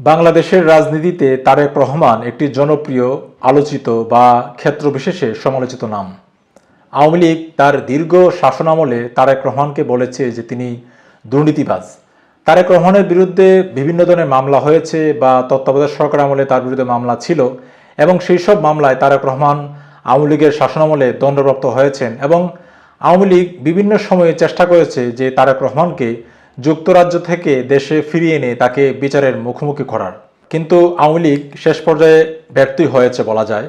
বাংলাদেশের রাজনীতিতে তারেক রহমান একটি জনপ্রিয়, আলোচিত বা ক্ষেত্র বিশেষে সমালোচিত নাম। আওয়ামী লীগ তার দীর্ঘ শাসনামলে তারেক রহমানকে বলেছে যে তিনি দুর্নীতিবাজ। তারেক রহমানের বিরুদ্ধে বিভিন্ন ধরনের মামলা হয়েছে বা তত্ত্বাবধায়ক সরকার আমলে তার বিরুদ্ধে মামলা ছিল এবং সেই সব মামলায় তারেক রহমান আওয়ামী লীগের শাসনামলে দণ্ডপ্রাপ্ত হয়েছেন এবং আওয়ামী লীগ বিভিন্ন সময়ে চেষ্টা করেছে যে তারেক রহমানকে যুক্তরাজ্য থেকে দেশে ফিরিয়ে এনে তাকে বিচারের মুখোমুখি করার। কিন্তু আওয়ামী লীগ শেষ পর্যায়ে ব্যর্থই হয়েছে বলা যায়।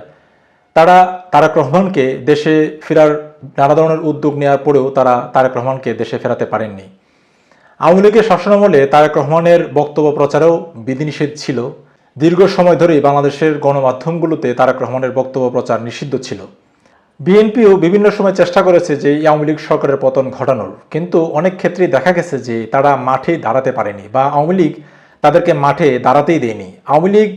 তারা তারেক রহমানকে দেশে ফেরার নানা ধরনের উদ্যোগ নেওয়ার পরেও তারা তারেক রহমানকে দেশে ফেরাতে পারেননি। আওয়ামী লীগের শাসনামলে তারেক রহমানের বক্তব্য প্রচারেও বিধিনিষেধ ছিল। দীর্ঘ সময় ধরেই বাংলাদেশের গণমাধ্যমগুলোতে তারেক রহমানের বক্তব্য প্রচার নিষিদ্ধ ছিল। বিএনপিও বিভিন্ন সময় চেষ্টা করেছে যে আওয়ামী লীগ সরকারের পতন ঘটানোর। কিন্তু অনেক ক্ষেত্রেই দেখা গেছে যে তারা মাঠে দাঁড়াতে পারেনি বা আওয়ামী লীগ তাদেরকে মাঠে দাঁড়াতেই দেয়নি। আওয়ামী লীগ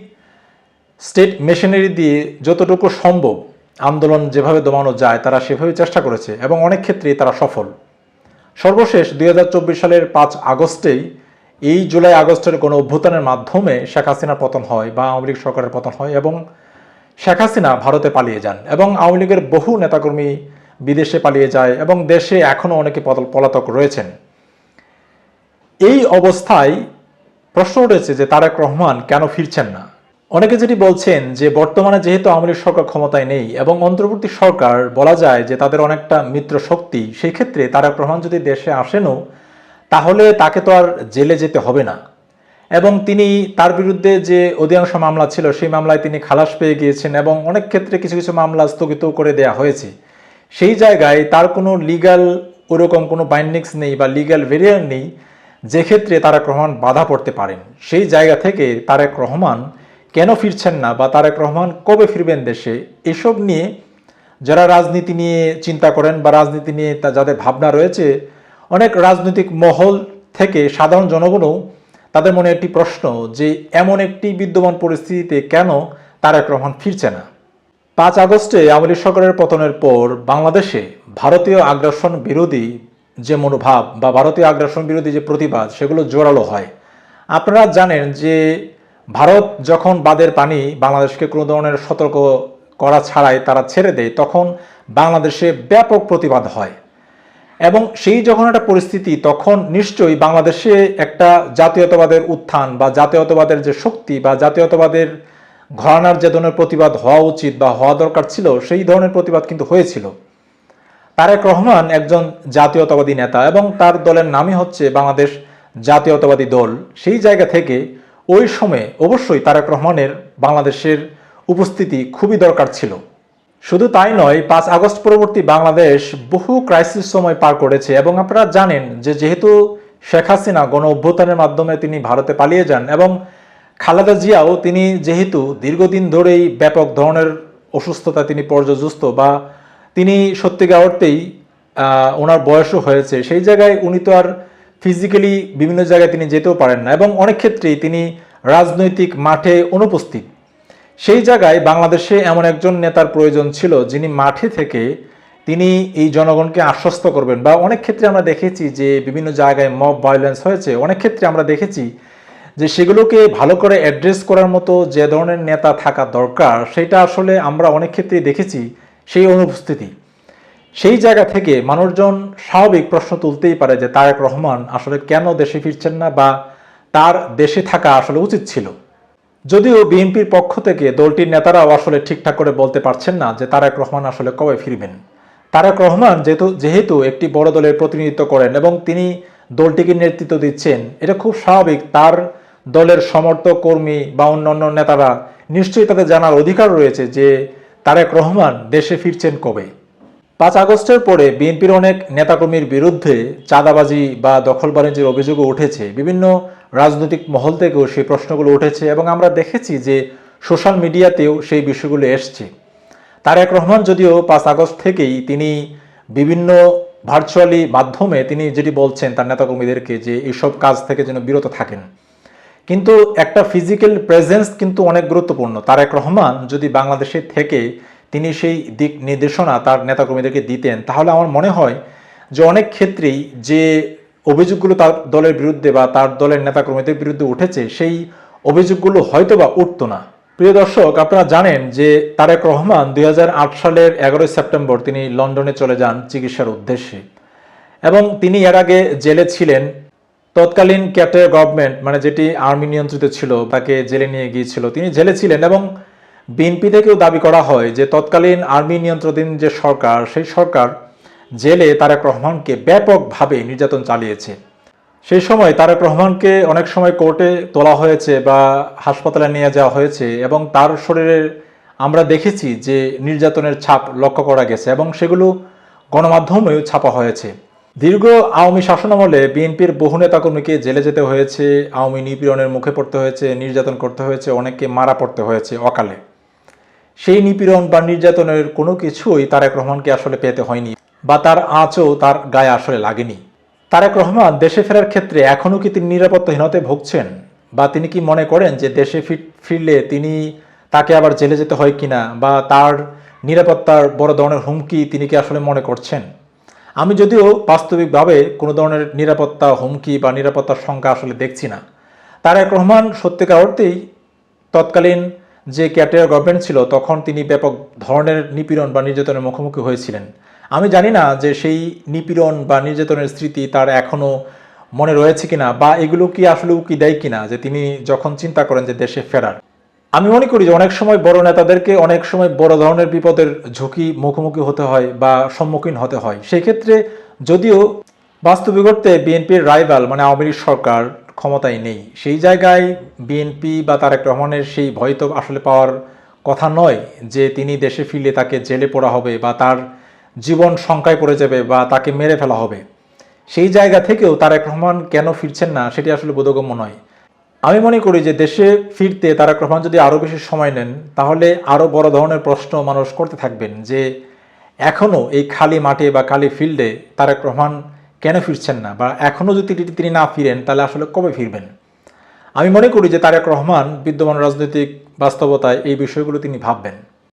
স্টেট মেশিনারি দিয়ে যতটুকু সম্ভব আন্দোলন যেভাবে দমানো যায় তারা সেভাবে চেষ্টা করেছে এবং অনেক ক্ষেত্রেই তারা সফল। সর্বশেষ দু হাজার চব্বিশ সালের পাঁচ আগস্টেই এই জুলাই আগস্টের কোনো অভ্যুত্থানের মাধ্যমে শেখ হাসিনার পতন হয় বা আওয়ামী লীগ সরকারের পতন হয় এবং শেখ হাসিনা ভারতে পালিয়ে যান এবং আওয়ামী লীগের বহু নেতাকর্মী বিদেশে পালিয়ে যায় এবং দেশে এখনও অনেকে পলাতক রয়েছেন। এই অবস্থায় প্রশ্ন উঠেছে যে তারেক রহমান কেন ফিরছেন না? অনেকে যেটি বলছেন যে বর্তমানে যেহেতু আওয়ামী লীগ সরকার ক্ষমতায় নেই এবং অন্তর্বর্তী সরকার বলা যায় যে তাদের অনেকটা মিত্র শক্তি, সেই ক্ষেত্রে তারেক রহমান যদি দেশে আসেনও, তাহলে তাকে তো আর জেলে যেতে হবে না। এবং তিনি তার বিরুদ্ধে যে অধিকাংশ মামলা ছিল, সেই মামলায় তিনি খালাস পেয়ে গিয়েছেন এবং অনেক ক্ষেত্রে কিছু কিছু মামলা স্থগিত করে দেয়া হয়েছে। সেই জায়গায় তার কোনো লিগ্যাল ওরকম কোনো বাইন্ডিংস নেই বা লিগ্যাল ভেরিয়ার নেই যে ক্ষেত্রে তারেক রহমান বাধা পড়তে পারেন। সেই জায়গা থেকে তারেক রহমান কেন ফিরছেন না বা তারেক রহমান কবে ফিরবেন দেশে, এসব নিয়ে যারা রাজনীতি নিয়ে চিন্তা করেন বা রাজনীতি নিয়ে তা যাদের ভাবনা রয়েছে, অনেক রাজনৈতিক মহল থেকে সাধারণ জনগণও তাদের মনে একটি প্রশ্ন যে এমন একটি বিদ্যমান পরিস্থিতিতে কেন তারেক রহমান ফিরছে না? পাঁচ আগস্টে আওয়ামী সরকারের পতনের পর বাংলাদেশে ভারতীয় আগ্রাসন বিরোধী যে মনোভাব বা ভারতীয় আগ্রাসন বিরোধী যে প্রতিবাদ, সেগুলো জোরালো হয়। আপনারা জানেন যে ভারত যখন বাদের পানি বাংলাদেশকে কোনো ধরনের সতর্ক করা ছাড়াই তারা ছেড়ে দেয়, তখন বাংলাদেশে ব্যাপক প্রতিবাদ হয়। এবং সেই যখন একটা পরিস্থিতি, তখন নিশ্চয়ই বাংলাদেশে একটা জাতীয়তাবাদের উত্থান বা জাতীয়তাবাদের যে শক্তি বা জাতীয়তাবাদের ঘরানার যে ধরনের প্রতিবাদ হওয়া উচিত বা হওয়া দরকার ছিল, সেই ধরনের প্রতিবাদ কিন্তু হয়েছিল। তারেক রহমান একজন জাতীয়তাবাদী নেতা এবং তার দলের নামই হচ্ছে বাংলাদেশ জাতীয়তাবাদী দল। সেই জায়গা থেকে ওই সময়ে অবশ্যই তারেক রহমানের বাংলাদেশের উপস্থিতি খুবই দরকার ছিল। শুধু তাই নয়, পাঁচ আগস্ট পরবর্তী বাংলাদেশ বহু ক্রাইসিস সময় পার করেছে এবং আপনারা জানেন যে যেহেতু শেখ হাসিনা গণ অভ্যুত্থানের মাধ্যমে তিনি ভারতে পালিয়ে যান এবং খালেদা জিয়াও তিনি যেহেতু দীর্ঘদিন ধরেই ব্যাপক ধরনের অসুস্থতা তিনি পর্যজুস্ত বা তিনি সত্যিকার অর্থেই ওনার বয়সও হয়েছে, সেই জায়গায় উনি তো আর ফিজিক্যালি বিভিন্ন জায়গায় তিনি যেতেও পারেন না এবং অনেক ক্ষেত্রেই তিনি রাজনৈতিক মাঠে অনুপস্থিত। সেই জায়গায় বাংলাদেশে এমন একজন নেতার প্রয়োজন ছিল যিনি মাঠে থেকে তিনি এই জনগণকে আশ্বস্ত করবেন বা অনেক ক্ষেত্রে আমরা দেখেছি যে বিভিন্ন জায়গায় মব ভায়োলেন্স হয়েছে। অনেক ক্ষেত্রে আমরা দেখেছি যে সেগুলোকে ভালো করে অ্যাড্রেস করার মতো যে ধরনের নেতা থাকা দরকার, সেটা আসলে আমরা অনেক ক্ষেত্রেই দেখেছি সেই অনুপস্থিতি। সেই জায়গা থেকে মানুষজন স্বাভাবিক প্রশ্ন তুলতেই পারে যে তারেক রহমান আসলে কেন দেশে ফিরছেন না বা তার দেশে থাকা আসলে উচিত ছিল। যদিও বিএনপির পক্ষ থেকে দলটির নেতারাও আসলে ঠিকঠাক করে বলতে পারছেন না যে তারেক রহমান আসলে কবে ফিরবেন। তারেক রহমান যেহেতু যেহেতু একটি বড় দলের প্রতিনিধিত্ব করেন এবং তিনি দলটিকে নেতৃত্ব দিচ্ছেন, এটা খুব স্বাভাবিক। তার দলের সমর্থক, কর্মী বা অন্যান্য নেতারা নিশ্চয়ই তাদের জানার অধিকার রয়েছে যে তারেক রহমান দেশে ফিরছেন কবে। পাঁচ আগস্টের পরে বিএনপির অনেক নেতাকর্মীর বিরুদ্ধে চাঁদাবাজি বা দখল বাণিজ্যের অভিযোগও উঠেছে। বিভিন্ন রাজনৈতিক মহল থেকেও সেই প্রশ্নগুলো উঠেছে এবং আমরা দেখেছি যে সোশ্যাল মিডিয়াতেও সেই বিষয়গুলো এসছে। তারেক রহমান যদিও পাঁচ আগস্ট থেকেই তিনি বিভিন্ন ভার্চুয়ালি মাধ্যমে তিনি যেটি বলছেন তার নেতাকর্মীদেরকে যে এইসব কাজ থেকে যেন বিরত থাকেন। কিন্তু একটা ফিজিক্যাল প্রেজেন্স কিন্তু অনেক গুরুত্বপূর্ণ। তারেক রহমান যদি বাংলাদেশে থেকে তিনি সেই দিক নির্দেশনা তার নেতাকর্মীদেরকে দিতেন, তাহলে আমার মনে হয় যে অনেক ক্ষেত্রেই যে অভিযোগগুলো তার দলের বিরুদ্ধে বা তার দলের নেতাকর্মীদের বিরুদ্ধে উঠেছে, সেই অভিযোগগুলো হয়তো বা উঠতো না। প্রিয় দর্শক, আপনারা জানেন যে তারেক রহমান দুই হাজার আট সালের এগারোই সেপ্টেম্বর তিনি লন্ডনে চলে যান চিকিৎসার উদ্দেশ্যে এবং তিনি এর আগে জেলে ছিলেন। তৎকালীন ক্যাটের গভর্নমেন্ট মানে যেটি আর্মি নিয়ন্ত্রিত ছিল, তাকে জেলে নিয়ে গিয়েছিল। তিনি জেলে ছিলেন এবং বিএনপি থেকেও দাবি করা হয় যে তৎকালীন আর্মি নিয়ন্ত্রণাধীন যে সরকার, সেই সরকার জেলে তারেক রহমানকে ব্যাপকভাবে নির্যাতন চালিয়েছে। সেই সময় তারেক রহমানকে অনেক সময় কোর্টে তোলা হয়েছে বা হাসপাতালে নিয়ে যাওয়া হয়েছে এবং তার শরীরে আমরা দেখেছি যে নির্যাতনের ছাপ লক্ষ্য করা গেছে এবং সেগুলো গণমাধ্যমেও ছাপা হয়েছে। দীর্ঘ আওয়ামী শাসনামলে বিএনপির বহু নেতাকর্মীকে জেলে যেতে হয়েছে, আওয়ামী নিপীড়নের মুখে পড়তে হয়েছে, নির্যাতন করতে হয়েছে, অনেককে মারা পড়তে হয়েছে অকালে। সেই নিপীড়ন বা নির্যাতনের কোনো কিছুই তারেক রহমানকে আসলে পেতে হয়নি বা তার আঁচও তার গায়ে আসলে লাগেনি। তারেক রহমান দেশে ফেরার ক্ষেত্রে এখনও কি তিনি নিরাপত্তাহীনতায় ভুগছেন? বা তিনি কি মনে করেন যে দেশে ফির- ফিরলে তিনি তাকে আবার জেলে যেতে হয় কিনা? বা তার নিরাপত্তার বড় ধরনের হুমকি তিনি কি আসলে মনে করছেন? আমি যদিও বাস্তবিকভাবে কোনো ধরনের নিরাপত্তা হুমকি বা নিরাপত্তার সংখ্যা আসলে দেখছি না। তারেক রহমান সত্যিকার অর্থেই তৎকালীন যে ক্যাটের গভর্নমেন্ট ছিল, তখন তিনি ব্যাপক ধরনের নিপীড়ন বা নির্যাতনের মুখোমুখি হয়েছিলেন। আমি জানি না যে সেই নিপীড়ন বা নির্যাতনের স্মৃতি তার এখনও মনে রয়েছে কিনা, বা এগুলো কি আসলে উকি দেয় কিনা, যে তিনি যখন চিন্তা করেন যে দেশে ফেরার। আমি মনে করি যে অনেক সময় বড় নেতাদেরকে অনেক সময় বড় ধরনের বিপদের ঝুঁকি মুখোমুখি হতে হয় বা সম্মুখীন হতে হয়। সেই ক্ষেত্রে যদিও বাস্তবিক অর্থে বিএনপির রাইভাল মানে আওয়ামী লীগ সরকার ক্ষমতায় নেই। সেই জায়গায় বিএনপি বা তারেক রহমানের সেই ভয় তো আসলে পাওয়ার কথা নয় যে তিনি দেশে ফিরলে তাকে জেলে পড়া হবে বা তার জীবন শঙ্কায় পড়ে যাবে বা তাকে মেরে ফেলা হবে। সেই জায়গা থেকেও তারেক রহমান কেন ফিরছেন না সেটি আসলে বোধগম্য নয়। আমি মনে করি যে দেশে ফিরতে তারেক রহমান যদি আরও বেশি সময় নেন, তাহলে আরও বড় ধরনের প্রশ্ন মানুষ করতে থাকবেন যে এখনও এই খালি মাঠে বা খালি ফিল্ডে তারেক রহমান কেন ফিরছেন না? বা এখনও যদি তিনি- না ফিরেন, তাহলে আসলে কবে ফিরবেন? আমি মনে করি যে তারেক রহমান বিদ্যমান রাজনৈতিক বাস্তবতায় এই বিষয়গুলো তিনি ভাববেন।